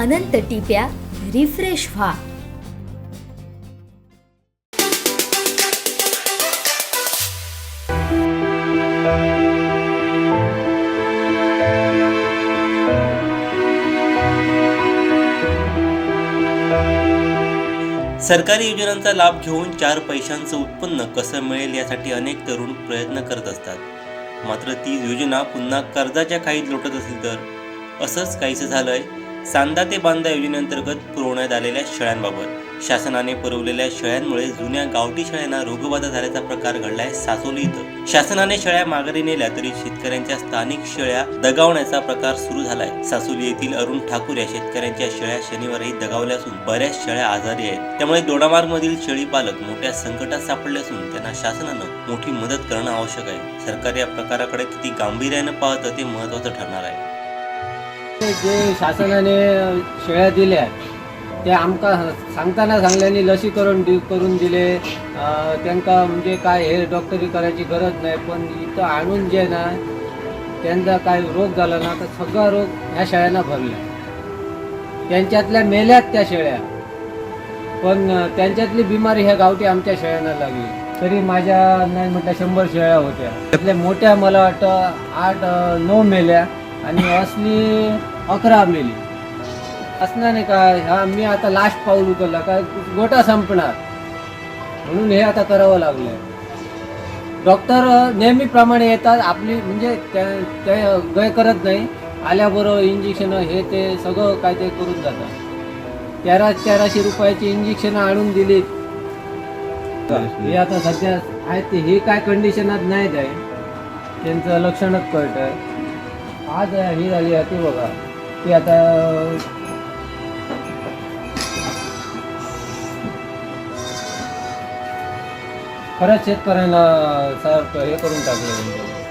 अनंत टिप्या refresh व्हा. सरकारी योजनांचा लाभ घेऊन चार पैशांचं उत्पन्न कसं मिळेल यासाठी अनेक तरुण प्रयत्न करत असतात. मात्र ती योजना पुन्हा कर्जाच्या खाईत लोटत असेल तर असंच काहीसं झालंय? सांदा ते बांदा योजनेअंतर्गत पुरवण्यात आलेल्या शेळ्यांबाबत शासनाने पुरवलेल्या शेळ्यांमुळे जुन्या गावठी शेळ्यांना रोगबाधा झाल्याचा प्रकार घडलाय सासोली इथं. शासनाने शेळ्या माघारी नेल्या तरी शेतकऱ्यांच्या स्थानिक शेळ्या दगावण्याचा प्रकार सुरू झालाय. सासोली येथील अरुण ठाकूर या शेतकऱ्यांच्या शेळ्या शनिवारी दगावल्या असून बऱ्याच शेळ्या आजारी आहेत. त्यामुळे दोडामार्ग मधील शेळी पालक मोठ्या संकटात सापडले असून त्यांना शासनानं मोठी मदत करणं आवश्यक आहे. सरकार या प्रकाराकडे किती गांभीर्यानं पाहतं ते महत्वाचं ठरणार आहे. जे शासनाने शेळ्या दिल्या ते आमका सांगताना सांगल्यानी लसीकरण दि करून दिले. त्यांना त्यांका म्हणजे काय हे डॉक्टरी करायची गरज नाही पण इथं आणून जे ना त्यांचा काय रोग झाला ना तर सगळा रोग ह्या शेळ्यांना भरला. त्यांच्यातल्या मेल्यात त्या शेळ्या. पण त्यांच्यातली बिमारी ह्या गावठी आमच्या शेळ्यांना लागली. तरी माझ्या नाही म्हटलं शंभर शेळ्या होत्या. त्यातल्या मोठ्या मला वाटतं आठ नऊ मेल्या. आणि असली अकरा मेली असणार नाही का हा मी आता लास्ट पाऊल उचलला. काय? गोटा संपणार. म्हणून हे आता करावं लागलंय. डॉक्टर नेहमीप्रमाणे येतात. आपली म्हणजे त्या- ते गय करत नाही. आल्याबरोबर इंजेक्शन हे ते सगळं काय ते करून जातात. तेरा तेराशे रुपयाची इंजेक्शन आणून दिलीत. हे आता सध्या आहेत ते. हे काय कंडिशनात नाही आहे त्यांचं लक्षणच कळत आहे आज ही झाली आहे ती बघा. ती आता खरंच शेतकऱ्यांना सर हे करून टाकलं.